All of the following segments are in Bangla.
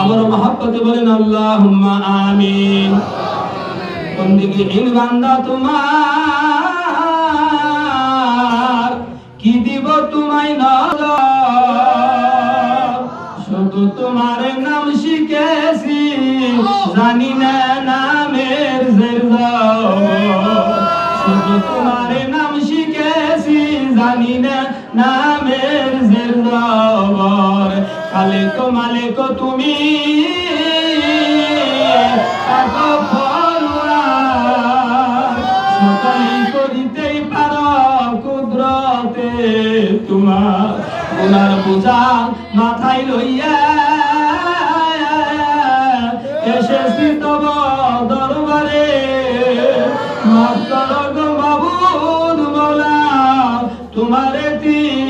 আবার মহাব্বতে বলেন বন্দিগি বান্দা তোমার, কি দিব তোমায় নজর? শুধু তোমার নাম শিখেছি, জানি না নামের শুধু তোমার নাম শিখেছি, জানি না নামের জেরজাবর খালেক মালিক তুমি। করিতেই পারো কুদরতে তোমার। ওনার বোঝা মাথায় লইয়া এসেছি তব দরবারে। গো মাবুদ মৌলা তোমার তিম নবীর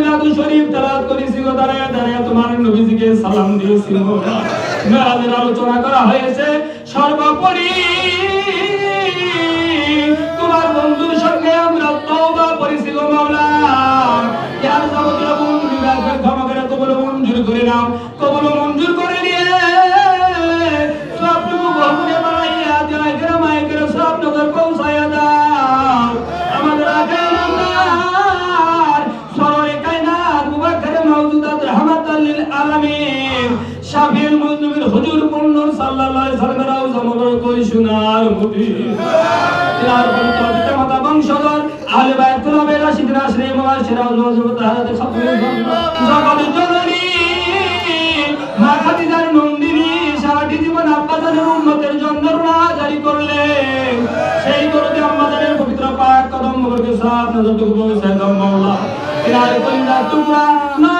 মিলাদু শরীফ তেলাওয়াত করেছিল দাঁড়ায় দাঁড়ায় তোমার নবীজিকে সালাম দিয়েছিল মেরাজের আলোচনা করা হয়েছে, সর্বোপরি তোমার বন্ধুর সঙ্গে আমরা তওবা করেছিল মাওলা। ইয়ার যাবতীয় গুণ ক্ষমা করে কবুল মঞ্জুর করে নাও। মুজনিবির হুজুর পূর্ণ সাল্লাল্লাহু আলাইহি সাল্লামের রওজা মোবারক ওই সোনার মুদি পবিত্র পিতা মাতা, বংশধর, আহলে বায়ত তুলাবে রাশিদিন আশরে মুবাশশির আজওয়াজ তাহারাতে, খাতুনে জগৎ জননী, মা খাদিজার নন্দিনী, সারাটি জীবন আব্বাজানের উন্নতের জন্য রুনা জারি করলেন। সেই করতে আম্মাজানের পবিত্র পাক কদম মুবারকে সাথ নজরটুকু পৌঁছায় দাও মাওলা। কলিজার টুকরা, মা